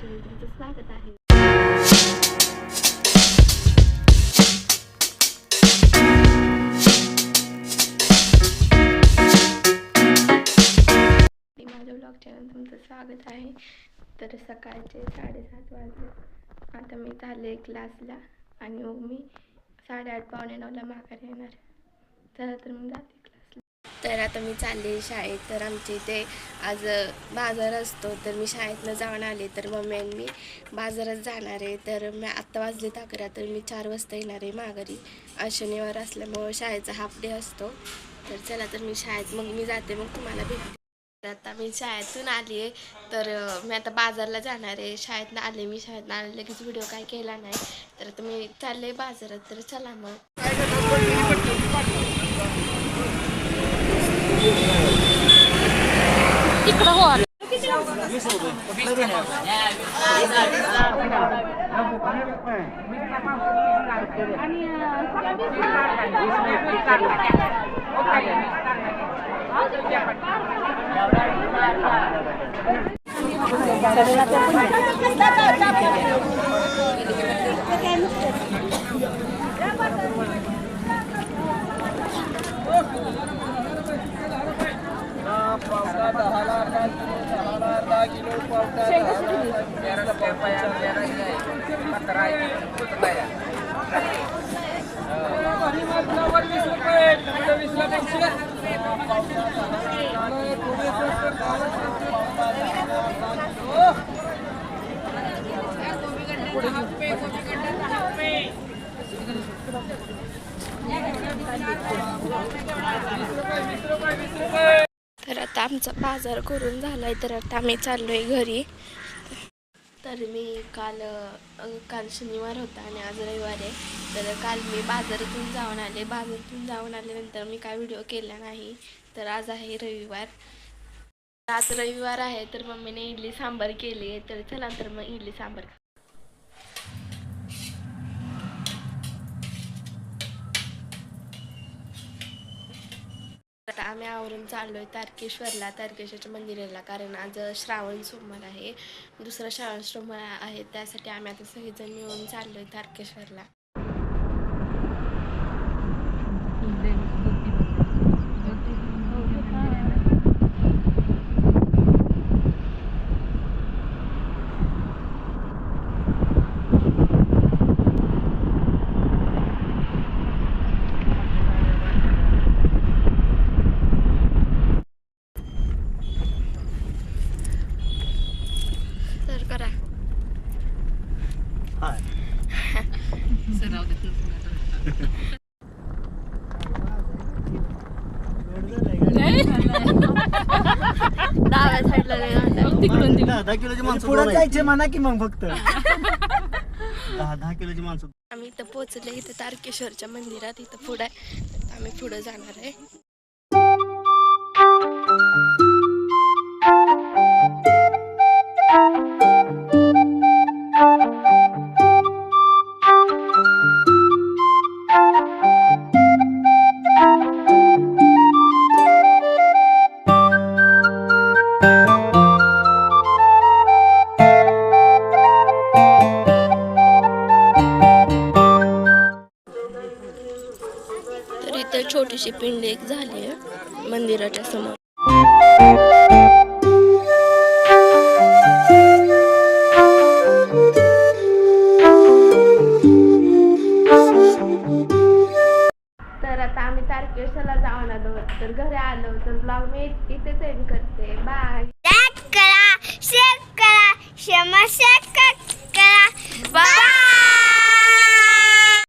तुमचं स्वागत आहे माझ्या ब्लॉग चॅनल तुमचं स्वागत आहे. तर सकाळचे साडेसात वाजले. आता मी चालले क्लासला आणि मग मी साडेआठ पावणे नऊला माघार येणार. चला तर मग जाते. तर आता मी चालले शाळेत. तर आमच्या इथे आज बाजार असतो. तर मी शाळेतनं जाऊन आले. तर मम्मी आणि मी बाजारात जाणार आहे. तर मी आत्ता वाजले अकरा. तर मी चार वाजता येणार आहे माघारी. शनिवार असल्यामुळं शाळेचा हाफ डे असतो. तर चला तर मी शाळेत मग मी जाते. मग तुम्हाला भेटते तर आता मी शाळेतून आली आहे. तर मी आता बाजारला जाणार आहे. शाळेतनं आले मी. शाळेतनं आले लगेच व्हिडिओ काय केला नाही. तर आता मी चालले बाजारात. तर चला मग. तिकडं हो Thank you. वीस रुपये वीस रुपये वीस रुपये आता आमचा बाजार करून झालाय तर आता आम्ही चाललोय घरी. तर मी काल काल शनिवार होता आणि आज रविवार आहे. तर काल मी बाजारातून जाऊन आले. बाजारातून जाऊन आल्यानंतर मी काय व्हिडिओ केला नाही. तर आज आहे रविवार. आज रविवार आहे तर मम्मीने इडली सांबार केली आहे. तर चला तर मग इडली सांबार आता आम्ही आवरून चाललो आहे तारकेश्वरला तारकेश्वरच्या मंदिराला. कारण आज श्रावण सोमवार आहे. दुसरा श्रावण सोमवार आहे त्यासाठी आम्ही आता सगळेजण मिळून चाललो आहे तारकेश्वरला तर करा जायचे म्हणा की मग फक्त. दहा दहा किलोची माणसं. आम्ही इथं पोहोचले इथं तारकेश्वरच्या मंदिरात इथं पुढे आम्ही पुढे जाणार आहे. छोटीशी पिंड एक झाली आहे मंदिराच्या समोर. तर आता आम्ही तारकेश्वरला जाऊन आलो. तर घरी आलो तर ब्लॉग मी इथेच एंड करते. बाय लाईक करा शेअर